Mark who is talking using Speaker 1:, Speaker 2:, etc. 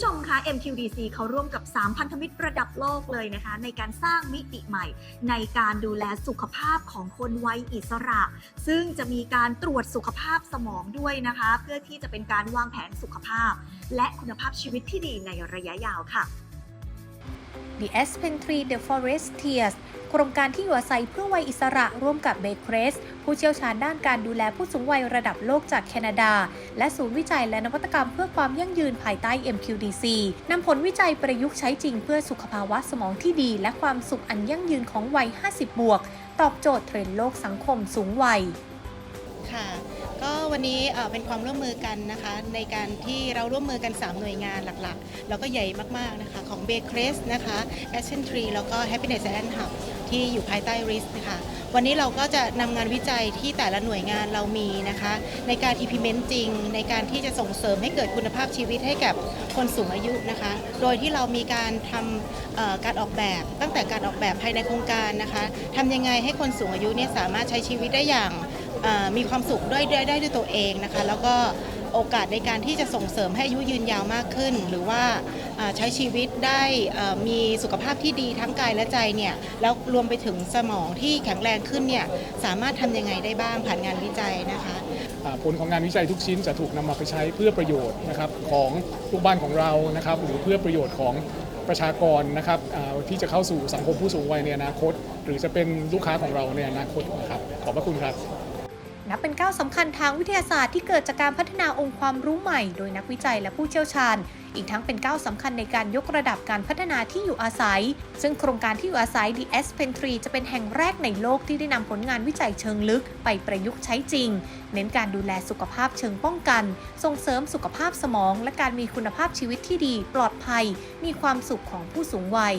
Speaker 1: ผู้ชมคะ MQDC เขาร่วมกับ 3 พันธมิตรระดับโลกเลยนะคะ ในการสร้างมิติใหม่ ในการดูแลสุขภาพของคนวัยอิสระ ซึ่งจะมีการตรวจสุขภาพสมองด้วยนะคะ เพื่อที่จะเป็นการวางแผนสุขภาพ และคุณภาพชีวิตที่ดีในระยะยาวค่ะ
Speaker 2: The Aspen Tree The Forest Tears โครงการที่อยู่อาศัยเพื่อวัยอิสระร่วมกับ b a c r e s ผู้เชี่ยวชาญด้านการดูแลผู้สูงวัยระดับโลกจากแคนาดา และศูนย์วิจัยและนวัตกรรมเพื่อความยั่งยืนภายใต้ MQDC นำผลวิจัยประยุกต์ใช้จริงเพื่อสุขภาวะสมองที่ดี และความสุขอันยั่งยืนของวัย 50 บวก ตอบโจทย์เทรนด์โลกสังคมสูงวัย
Speaker 3: วันนี้เป็นความร่วมมือกันนะคะในการที่เราร่วมมือกัน 3 หน่วยงานหลักๆ แล้วก็ใหญ่มากๆนะคะของ b a c r e s นะคะ Action t r e แล้วก็ Happiness and Hub ที่อยู่ภายใต้ RIS นะคะวันนี้เราก็จะนำงานวิจัยที่แต่ละหน่วยงานเรามีนะคะ ในการ implement จริง ในการที่จะส่งเสริมให้เกิดคุณภาพชีวิตให้กับคนสูงอายุนะคะ โดยที่เรามีการทำการออกแบบตั้งแต่การออกแบบภายในโครงการนะคะทำยังไงให้คนสูงอายุเนี่ยสามารถใช้ชีวิตได้อย่าง มีความสุขด้วยได้ได้ด้วยตัวเองนะคะ แล้วก็โอกาสในการที่จะส่งเสริมให้อายุยืนยาวมากขึ้น หรือว่าใช้ชีวิตได้มีสุขภาพที่ดีทั้งกายและใจเนี่ยแล้วรวมไปถึงสมองที่แข็งแรงขึ้นเนี่ยสามารถทำยังไงได้บ้างผ่านงานวิจัยนะคะ
Speaker 4: ผลของงานวิจัยทุกชิ้นจะถูกนำมาไปใช้เพื่อประโยชน์นะครับของลูกบ้านของเรานะครับหรือเพื่อประโยชน์ของประชากรนะครับที่จะเข้าสู่สังคมผู้สูงวัยในอนาคต หรือจะเป็นลูกค้าของเราในอนาคตนะครับขอบพระคุณครับ
Speaker 2: นับเป็นก้าวสำคัญทางวิทยาศาสตร์ที่เกิดจากการพัฒนาองค์ความรู้ใหม่ โดยนักวิจัยและผู้เชี่ยวชาญ อีกทั้งเป็นก้าวสำคัญในการยกระดับการพัฒนาที่อยู่อาศัย ซึ่งโครงการที่อยู่อาศัย The Aspen Tree จะเป็นแห่งแรกในโลกที่ได้นำผลงานวิจัยเชิงลึกไปประยุกต์ใช้จริง เน้นการดูแลสุขภาพเชิงป้องกัน ส่งเสริมสุขภาพสมอง และการมีคุณภาพชีวิตที่ดี ปลอดภัย มีความสุขของผู้สูงวัย